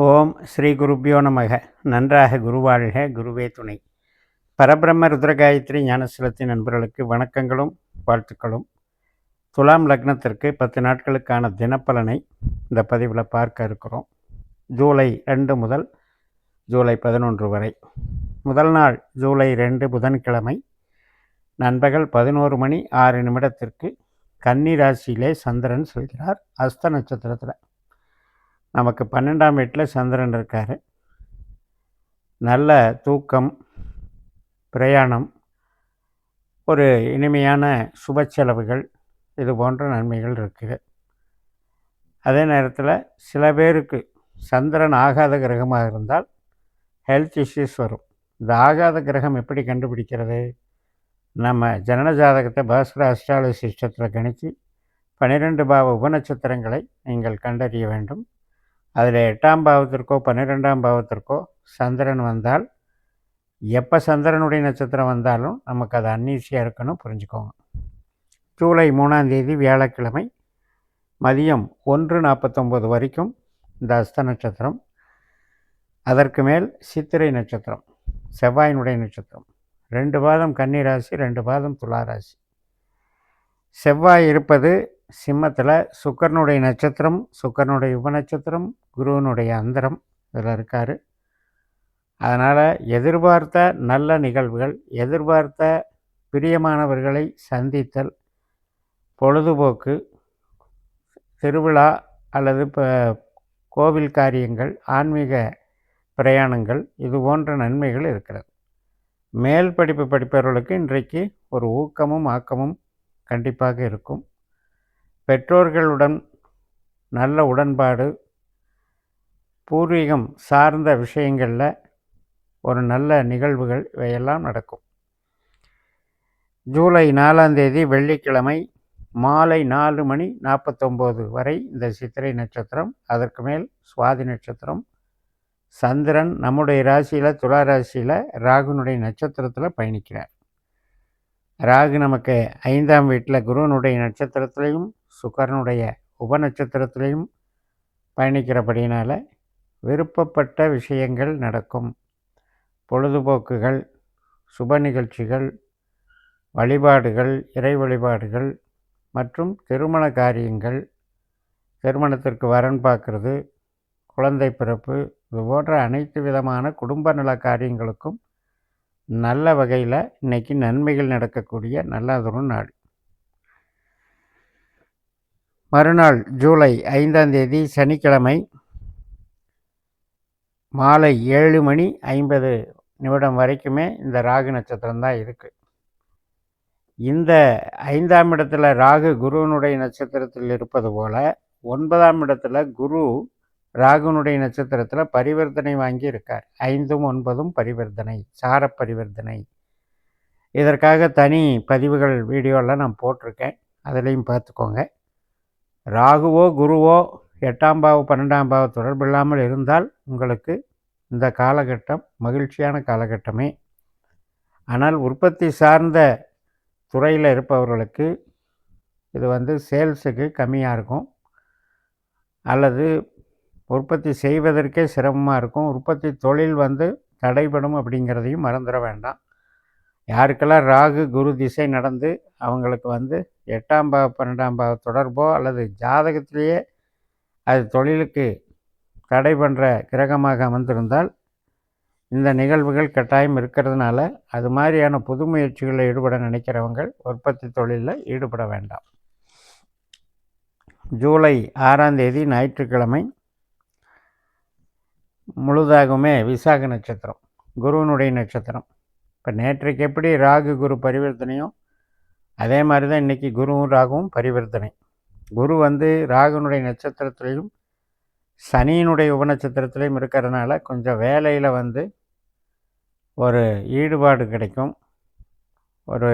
ஓம் ஸ்ரீ குருப்பியோ நமக. நன்றாக குருவாழ்க குருவே துணை. பரபிரம்ம ருத்ரகாயத்ரி ஞானசிலத்தி நண்பர்களுக்கு வணக்கங்களும் வாழ்த்துக்களும். துலாம் லக்னத்திற்கு பத்து நாட்களுக்கான தினப்பலனை இந்த பதிவில் பார்க்க இருக்கிறோம். ஜூலை ரெண்டு முதல் ஜூலை பதினொன்று வரை. முதல் நாள் ஜூலை ரெண்டு புதன்கிழமை. நண்பகல் பதினோரு மணி ஆறு நிமிடத்திற்கு கன்னி ராசியிலே சந்திரன் செல்கிறார். அஸ்த நட்சத்திரத்தில். நமக்கு பன்னெண்டாம் வீட்டில் சந்திரன் இருக்கார். நல்ல தூக்கம் பிரயாணம் ஒரு இனிமையான சுப செலவுகள் இது போன்ற நன்மைகள் இருக்குது. அதே நேரத்தில் சில பேருக்கு சந்திரன் ஆகாத கிரகமாக இருந்தால் ஹெல்த் இஷ்யூஸ் வரும். இந்த ஆகாத கிரகம் எப்படி கண்டுபிடிக்கிறது? நம்ம ஜனன ஜாதகத்தை பாஸ்கர அஸ்ட்ராலஜி சிஸ்டத்தில் கணித்து பன்னிரெண்டு பாவ உபநட்சத்திரங்களை நீங்கள் கண்டறிய வேண்டும். அதில் எட்டாம் பாவத்திற்கோ பன்னிரெண்டாம் பாவத்திற்கோ சந்திரன் வந்தால் எப்போ சந்திரனுடைய நட்சத்திரம் வந்தாலும் நமக்கு அது அன்னீசியாக இருக்கணும் புரிஞ்சுக்கோங்க. ஜூலை மூணாந்தேதி வியாழக்கிழமை மதியம் ஒன்று நாற்பத்தொம்போது வரைக்கும் இந்த அஸ்த நட்சத்திரம். அதற்கு மேல் சித்திரை நட்சத்திரம் செவ்வாயினுடைய நட்சத்திரம். ரெண்டு பாதம் கன்னிராசி ரெண்டு பாதம் துளாராசி செவ்வாய் இருப்பது சிம்மத்தில் சுக்கரனுடைய நட்சத்திரம் சுக்கரனுடைய உபநட்சத்திரம் குருவனுடைய அந்தரம் இதில் இருக்கார். அதனால் எதிர்பார்த்த நல்ல நிகழ்வுகள் எதிர்பார்த்த பிரியமானவர்களை சந்தித்தல் பொழுதுபோக்கு திருவிழா அல்லது இப்போ கோவில் காரியங்கள் ஆன்மீக பிரயாணங்கள் இது போன்ற நன்மைகள் இருக்கிறது. மேல் படிப்பு படிப்பவர்களுக்கு இன்றைக்கு ஒரு ஊக்கமும் ஆக்கமும் கண்டிப்பாக இருக்கும். பெற்றோர்களுடன் நல்ல உடன்பாடு பூர்வீகம் சார்ந்த விஷயங்களில் ஒரு நல்ல நிகழ்வுகள் இவையெல்லாம் நடக்கும். ஜூலை நாலாந்தேதி வெள்ளிக்கிழமை மாலை நாலு மணி நாற்பத்தொம்போது வரை இந்த சித்திரை நட்சத்திரம் அதற்கு மேல் சுவாதி நட்சத்திரம் சந்திரன் நம்முடைய ராசியில் துலா ராசியில் ராகுனுடைய நட்சத்திரத்தில் பயணிக்கிறார். ராகு நமக்கு ஐந்தாம் வீட்டில் குருவனுடைய நட்சத்திரத்திலையும் சுக்கரனுடைய உபநட்சத்திரத்திலையும் பயணிக்கிறபடியினால் விருப்பப்பட்ட விஷயங்கள் நடக்கும். பொழுதுபோக்குகள் சுப நிகழ்ச்சிகள் வழிபாடுகள் இறை வழிபாடுகள் மற்றும் திருமண காரியங்கள் திருமணத்திற்கு வரன் பார்க்குறது குழந்தை பிறப்பு இது போன்ற அனைத்து விதமான குடும்ப நல காரியங்களுக்கும் நல்ல வகையில் இன்றைக்கி நன்மைகள் நடக்கக்கூடிய நல்லதொரு நாள். மறுநாள் ஜூலை ஐந்தாம் தேதி சனிக்கிழமை மாலை ஏழு மணி ஐம்பது நிமிடம் வரைக்குமே இந்த ராகு நட்சத்திரம் தான் இருக்குது இந்த ஐந்தாம் இடத்துல ராகு குருவனுடைய நட்சத்திரத்தில் இருப்பது போல் ஒன்பதாம் இடத்துல குரு ராகுனுடைய நட்சத்திரத்தில் பரிவர்த்தனை வாங்கி இருக்கார். ஐந்தும் ஒன்பதும் பரிவர்த்தனை சார பரிவர்த்தனை. இதற்காக தனி பதிவுகள் வீடியோலாம் நான் போட்டிருக்கேன். அதுலேயும் பார்த்துக்கோங்க. ராகுவோ குருவோ எட்டாம் பாவ பன்னெண்டாம் பாவ தொடர்பு இல்லாமல் இருந்தால் உங்களுக்கு இந்த காலகட்டம் மகிழ்ச்சியான காலகட்டமே. ஆனால் உற்பத்தி சார்ந்த துறையில் இருப்பவர்களுக்கு இது வந்து சேல்ஸுக்கு கம்மியாக இருக்கும். அல்லது உற்பத்தி செய்வதற்கே சிரமமாக இருக்கும். உற்பத்தி தொழில் வந்து தடைபடும் அப்படிங்கிறதையும் மறந்துட வேண்டாம். யாருக்கெல்லாம் ராகு குரு திசை நடந்து அவங்களுக்கு வந்து எட்டாம் பாவ பன்னெண்டாம் பாவ தொடர்போ அல்லது ஜாதகத்திலேயே அது தொழிலுக்கு தடை பண்ணுற கிரகமாக அமர்ந்திருந்தால் இந்த நிகழ்வுகள் கட்டாயம் இருக்கிறதுனால அது மாதிரியான புது முயற்சிகளில் ஈடுபட நினைக்கிறவங்க உற்பத்தி தொழிலில் ஈடுபட வேண்டாம். ஜூலை ஆறாம் தேதி ஞாயிற்றுக்கிழமை முழுதாகவுமே விசாக நட்சத்திரம் குருவனுடைய நட்சத்திரம். இப்போ நேற்றைக்கு எப்படி ராகு குரு பரிவர்த்தனையும் அதே மாதிரி தான் இன்றைக்கி குருவும் ராகுவும் பரிவர்த்தனை. குரு வந்து ராகுனுடைய நட்சத்திரத்துலேயும் சனியினுடைய உபநட்சத்திரத்துலேயும் இருக்கிறதுனால கொஞ்சம் வேலையில் வந்து ஒரு ஈடுபாடு கிடைக்கும். ஒரு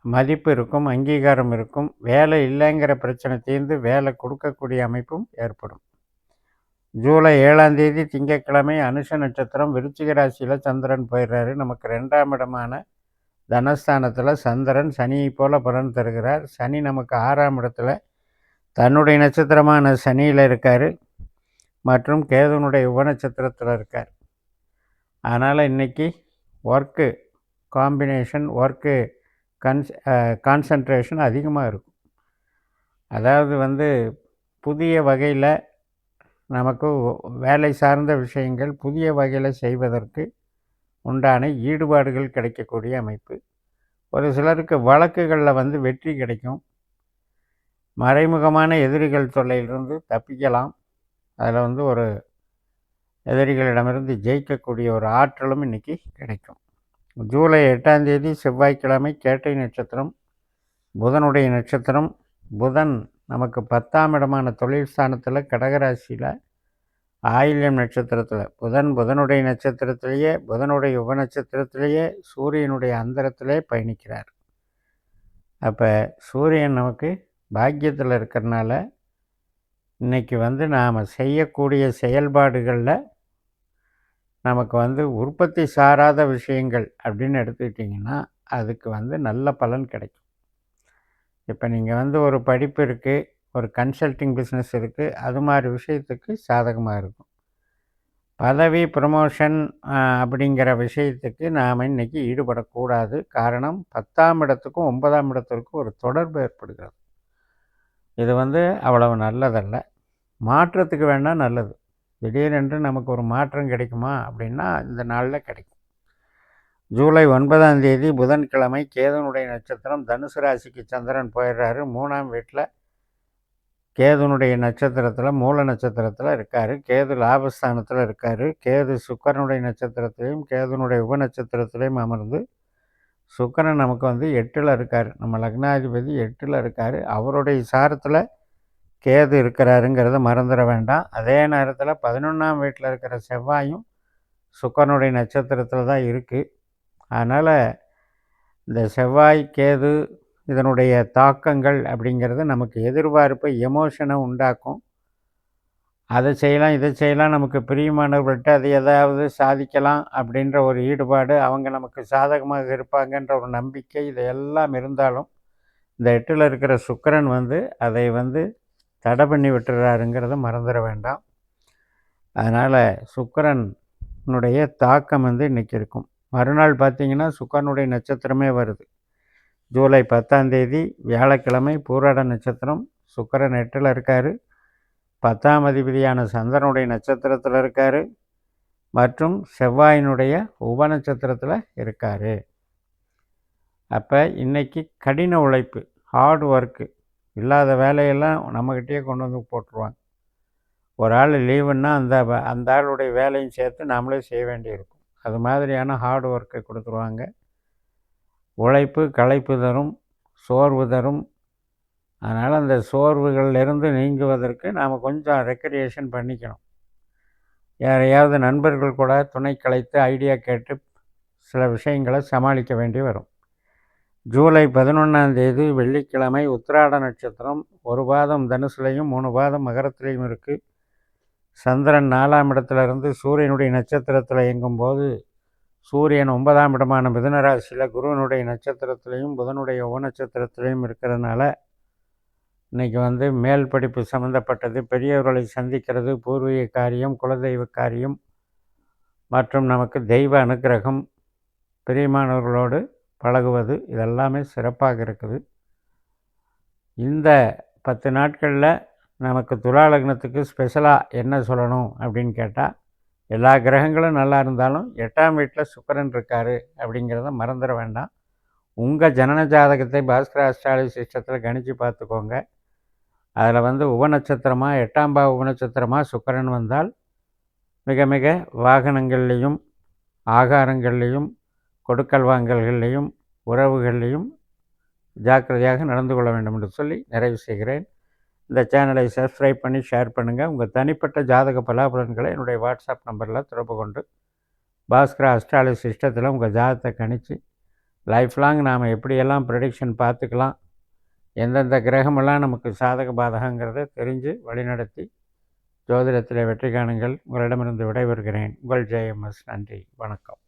மதிப்பு இருக்கும் அங்கீகாரம் இருக்கும். வேலை இல்லைங்கிற பிரச்சனை தீர்ந்து வேலை கொடுக்கக்கூடிய அமைப்பும் ஏற்படும். ஜூலை ஏழாம் தேதி திங்கட்கிழமை அனுஷ நட்சத்திரம் விருச்சிக ராசியில் சந்திரன் போயிடுறாரு. நமக்கு ரெண்டாம் இடமான தனஸ்தானத்தில் சந்திரன் சனியை போல பலன் தருகிறார். சனி நமக்கு ஆறாம் இடத்துல தன்னுடைய நட்சத்திரமான சனியில் இருக்கார் மற்றும் கேதுனுடைய உபநட்சத்திரத்தில் இருக்கார். அதனால் இன்றைக்கி ஒர்க்கு காம்பினேஷன் ஒர்க்கு கன்ஸ் கான்சன்ட்ரேஷன் அதிகமாக இருக்கும். அதாவது வந்து புதிய வகையில் நமக்கு வேலை சார்ந்த விஷயங்கள் புதிய வகையில் செய்வதற்கு உண்டான ஈடுபாடுகள் கிடைக்கக்கூடிய அமைப்பு. ஒரு சிலருக்கு வழக்குகளில் வந்து வெற்றி கிடைக்கும். மறைமுகமான எதிரிகள் தொல்லையிலிருந்து தப்பிக்கலாம். அதில் வந்து ஒரு எதிரிகளிடமிருந்து ஜெயிக்கக்கூடிய ஒரு ஆற்றலும் இன்றைக்கி கிடைக்கும். ஜூலை எட்டாம் தேதி செவ்வாய்க்கிழமை கேட்டை நட்சத்திரம் புதனுடைய நட்சத்திரம். புதன் நமக்கு பத்தாம் இடமான தொழில் ஸ்தானத்தில் கடகராசியில் ஆயில்யம் நட்சத்திரத்தில் புதன் புதனுடைய நட்சத்திரத்திலேயே புதனுடைய உப நட்சத்திரத்திலேயே சூரியனுடைய அந்தரத்திலே பயணிக்கிறார். அப்போ சூரியன் நமக்கு பாக்கியத்தில் இருக்கிறனால இன்றைக்கி வந்து நாம் செய்யக்கூடிய செயல்பாடுகளில் நமக்கு வந்து உற்பத்தி சாராத விஷயங்கள் அப்படின்னு எடுத்துக்கிட்டிங்கன்னா அதுக்கு வந்து நல்ல பலன் கிடைக்கும். இப்போ நீங்கள் வந்து ஒரு படிப்பு இருக்குது ஒரு கன்சல்டிங் பிஸ்னஸ் இருக்குது அது மாதிரி விஷயத்துக்கு சாதகமாக இருக்கும். பதவி ப்ரமோஷன் அப்படிங்கிற விஷயத்துக்கு நாம் இன்றைக்கி ஈடுபடக்கூடாது. காரணம் பத்தாம் இடத்துக்கும் ஒன்பதாம் இடத்திற்கும் ஒரு தொடர்பு ஏற்படுகிறது. இது வந்து அவ்வளவு நல்லதல்ல. மாற்றத்துக்கு வேணால் நல்லது. திடீரென்று நமக்கு ஒரு மாற்றம் கிடைக்குமா அப்படின்னா இந்த நாளில் கிடைக்கும். ஜூலை ஒன்பதாம் தேதி புதன்கிழமை கேதனுடைய நட்சத்திரம் தனுசு ராசிக்கு சந்திரன் போயிடுறாரு. மூணாம் வீட்டில் கேதுனுடைய நட்சத்திரத்தில் மூல நட்சத்திரத்தில் இருக்கார். கேது லாபஸ்தானத்தில் இருக்கார். கேது சுக்கரனுடைய நட்சத்திரத்திலையும் கேதுனுடைய உப நட்சத்திரத்திலையும் அமர்ந்து சுக்கரன் நமக்கு வந்து எட்டில் இருக்கார். நம்ம லக்னாதிபதி எட்டில் இருக்கார். அவருடைய சாரத்தில் கேது இருக்கிறாருங்கிறத மறந்துட வேண்டாம். அதே நேரத்தில் பதினொன்றாம் வீட்டில் இருக்கிற செவ்வாயும் சுக்கரனுடைய நட்சத்திரத்தில் தான் இருக்குது அதனால் இந்த செவ்வாய் கேது இதனுடைய தாக்கங்கள் அப்படிங்கிறது நமக்கு எதிர்பார்ப்பு எமோஷனை உண்டாக்கும். அதை செய்யலாம் இதை செய்யலாம் நமக்கு பிரியமானவர்கள்ட்ட அதை எதாவது சாதிக்கலாம் அப்படின்ற ஒரு ஈடுபாடு அவங்க நமக்கு சாதகமாக இருப்பாங்கன்ற ஒரு நம்பிக்கை இதையெல்லாம் இருந்தாலும் இந்த எட்டில் இருக்கிற சுக்கரன் வந்து அதை வந்து தடை பண்ணி விட்டுறாருங்கிறத மறந்துட வேண்டாம். அதனால் சுக்கரனுடைய தாக்கம் வந்து இன்றைக்கி இருக்கும். மறுநாள் பார்த்திங்கன்னா சுக்கரனுடைய நட்சத்திரமே வருது. ஜூலை பத்தாம் தேதி வியாழக்கிழமை பூராட நட்சத்திரம் சுக்கரன் எட்டில் இருக்கார். பத்தாம் அதிபதியான சந்திரனுடைய நட்சத்திரத்தில் இருக்கார். மற்றும் செவ்வாயினுடைய உப நட்சத்திரத்தில் இருக்கார். அப்போ இன்றைக்கி கடின உழைப்பு ஹார்ட் ஒர்க்கு இல்லாத வேலையெல்லாம் நம்மக்கிட்டேயே கொண்டு வந்து போட்டுருவாங்க. ஒரு ஆள் லீவுன்னா அந்த அந்த ஆளுடைய வேலையும் சேர்த்து நாமளே செய்ய வேண்டியிருக்கும். அது மாதிரியான ஹார்ட் ஒர்க்கை கொடுத்துருவாங்க. உழைப்பு களைப்பு தரும் சோர்வு தரும். அதனால் அந்த சோர்வுகளிலிருந்து நீங்குவதற்கு நாம் கொஞ்சம் ரெக்ரியேஷன் பண்ணிக்கணும். யாரையாவது நண்பர்கள் கூட துணை கலைத்து ஐடியா கேட்டு சில விஷயங்களை சமாளிக்க வேண்டி வரும். ஜூலை பதினொன்றாம் தேதி வெள்ளிக்கிழமை உத்திராட நட்சத்திரம். ஒரு பாதம் தனுசுலையும் மூணு பாதம் மகரத்திலையும் இருக்குது சந்திரன் நாலாம் இடத்துலேருந்து சூரியனுடைய நட்சத்திரத்தில் இயங்கும்போது சூரியன் ஒன்பதாம் இடமான மிதுனராசியில் குருவனுடைய நட்சத்திரத்திலையும் புதனுடைய உபநட்சத்திரத்திலையும் இருக்கிறதுனால இன்றைக்கி வந்து மேல் படிப்பு சம்மந்தப்பட்டது பெரியவர்களை சந்திக்கிறது பூர்வீக காரியம் குலதெய்வ காரியம் மற்றும் நமக்கு தெய்வ அனுகிரகம் பிரியமானவர்களோடு பழகுவது இதெல்லாமே சிறப்பாக இருக்குது. இந்த பத்து நாட்களில் நமக்கு துலா லக்னத்துக்கு ஸ்பெஷலாக என்ன சொல்லணும் அப்படின்னு கேட்டால் எல்லா கிரகங்களும் நல்லா இருந்தாலும் எட்டாம் வீட்டில் சுக்கரன் இருக்கார் அப்படிங்கிறத மறந்துட வேண்டாம். உங்கள் ஜனன ஜாதகத்தை பாஸ்கர அஸ்ட்ராலஜி சிஸ்டத்தில் கணித்து பார்த்துக்கோங்க. அதில் வந்து உபநட்சத்திரமாக எட்டாம் பாவ உபநட்சத்திரமாக சுக்கரன் வந்தால் மிக மிக வாகனங்கள்லேயும் ஆகாரங்கள்லேயும் கொடுக்கல் வாங்கல்கள்லேயும் உறவுகள்லேயும் ஜாக்கிரதையாக நடந்து கொள்ள வேண்டும் என்று சொல்லி நிறைவு செய்கிறேன். இந்த சேனலை சப்ஸ்கிரைப் பண்ணி ஷேர் பண்ணுங்கள் உங்கள் தனிப்பட்ட ஜாதக பலாபலன்களை என்னுடைய வாட்ஸ்அப் நம்பரில் தொடர்பு கொண்டு பாஸ்கரா அஸ்ட்ராலஜி சிஸ்டத்தில் உங்கள் ஜாதகத்தை கணித்து லைஃப் லாங் நாம் எப்படியெல்லாம் ப்ரடிக்ஷன் பார்த்துக்கலாம் எந்தெந்த கிரகமெல்லாம் நமக்கு சாதக பாதகங்கிறத தெரிஞ்சு வழிநடத்தி ஜோதிடத்தில் வெற்றி காணுங்கள். உங்களிடமிருந்து விடைபெறுகிறேன். உங்கள் ஜெயம்எஸ். நன்றி. வணக்கம்.